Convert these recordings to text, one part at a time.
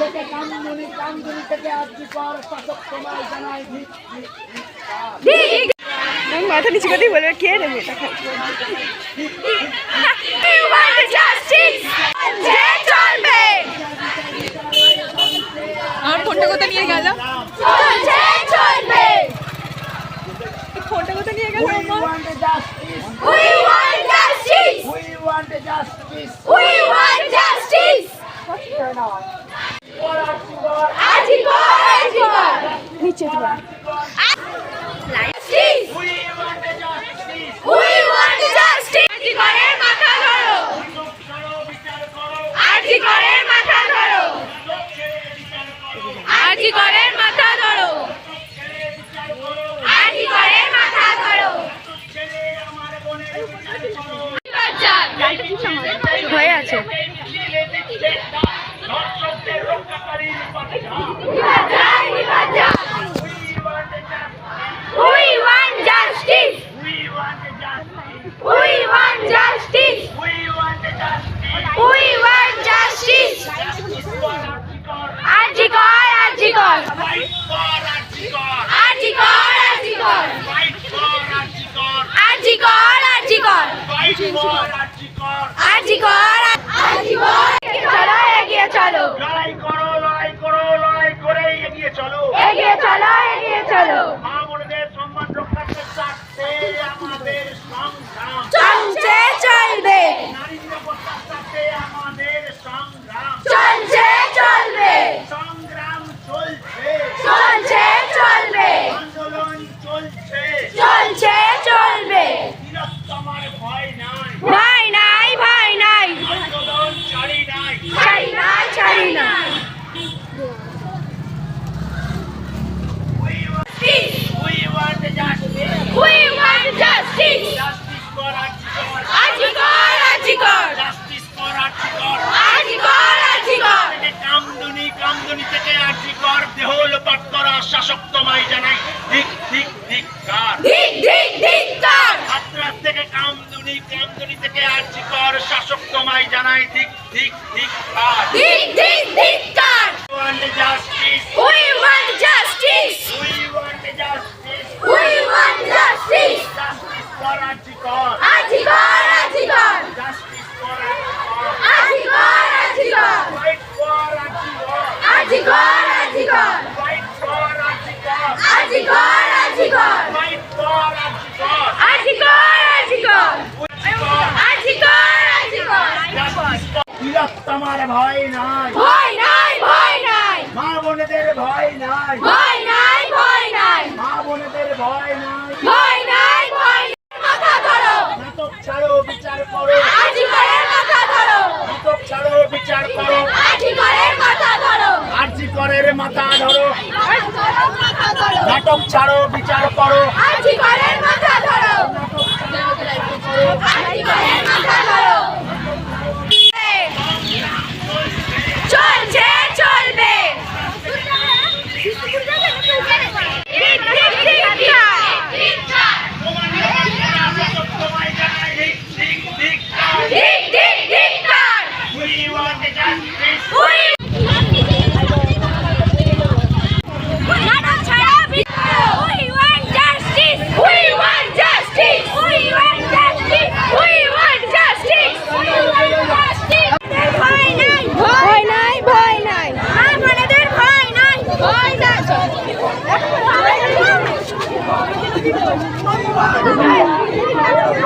থেকে কামদুনি কামদুনি থেকে আজকে পর শাসক তোমায় জানাই ধিক ধিক ধিক্কার। আমি মাথা নিচু করতেই বলবে কে রে মেয়েটা আমার ফোনটা কোথা নিয়ে গেল ফোনটা কোথা নিয়ে গেল We আমার want justice. We want justice! We want justice. We want justice! For Archibald. Ajikor, Ajikor! নিচে দিবা Justice! We want justice. We want justice! আজিকরের মাথা ধরো সুযোগ করো, বিচার করো। আজিকরের মাথা ধরো সুযোগ ছেড়ে বিচার করো। আজিকরের মাথা ধরো ছেড়ে বিচার করো। আজিকরের মাথা ধরো ছেড়ে আমার বোনের বিচার করো। হয়ে আছে ধর্ষকদের রক্ষাকারীর পাশে যাও। We want justice. We want justice! We want justice. We want justice! We want justice. We want justice! Justice for Archibald. আজিকর আজিকর Fight for Archibald. আজিকর আজিকর Fight for Archibald. আজিকর আজিকর আজিকর আজিকর চলো এগিয়ে চলো। লড়াই করো লড়াই করো লড়াই করে এগিয়ে চলো। এগিয়ে চলো এগিয়ে চলো মা বোনদের সম্মান রক্ষার্থে স্বার্থে আমাদের সংগ্রাম চলছে চলবে নারী নিরাপত্তার স্বার্থে আমাদের সংগ্রাম চলছে চলবে সংগ্রাম চলছে চলছে চলবে আন্দোলন চলছে চলছে চলবে বীরত্তমার ভয় নাই ভয় নাই ভয় নাই আন্দোলন ছাড়ি নাই ছাড়ি না ছাড়ি না We want we want justice. We want justice! Justice for Archibald. আজিকর আজিকর Justice for Archibald. আজিকর আজিকর থেকে কামদুনি কামদুনি থেকে আর্যিকর দেহ লোপাট করা শাসক জানাই ঠিক ঠিক ঠিক কার। ধিক ধিক ধিক্কার হাতরাস থেকে কামদুনি কামদুনি থেকে আর্যিকর শাসক তোমায় জানাই ঠিক ঠিক ঠিক কার। ধিক ধিক ধিক্কার want justice We want justice! We want justice We want justice! Justice for আর্যিকর আজিকর ভয় নাই। ভয় নাই ভয় নাই। মা বোনেদের ভয় নাই। ভয় নাই ভয় নাই। মা বোনেদের ভয় নাই। ভয় নাই ভয় মাথা ধরো। নাটক ছাড়ো বিচার করো। আজিকরের মাথা ধরো। নাটক ছাড়ো বিচার করো। আজিকরের মাথা ধরো। আরজি করের মাথা ধরো। নাটক ছাড়ো বিচার করো। আজিকরের মাথা ধরো আজিকরের মাথা ধরো চলছে চলবে ঠিক, ঠিক, ঠিক, ঠিক। তোমায় জানাই ঠিক ঠিক ঠিক ঠিক, ঠিক, ঠিক, কার। উই ওয়ান্ট জাস্টিস We- নাটক ছাড়া বিচার। We want justice. We want justice. We want justice. We want justice. We want justice. ভয় নাই ভয় নাই ভয় নাই আমাদের ভয় নাই ভয় নাই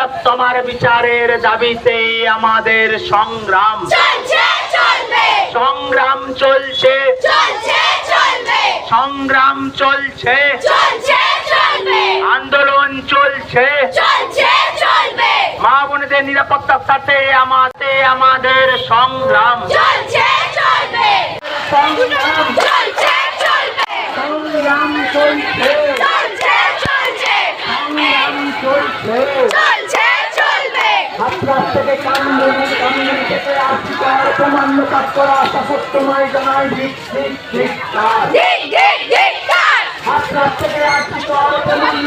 তিলোত্তমার বিচারের দাবিতে আমাদের সংগ্রাম। সংগ্রাম চলছে। চলছে সংগ্রাম চলছে। চলছে আন্দোলন চলছে। চলছে মা বোনদের নিরাপত্তার সাথে আমাদের আমাদের সংগ্রাম চলছে চলবে। সংগ্রাম চলছে। সামান্য কাজ করা শাসক তোমায় জানায় ঠিক ঠিক ঠিক কাজ। রাত থেকে আটটি করা সামান্য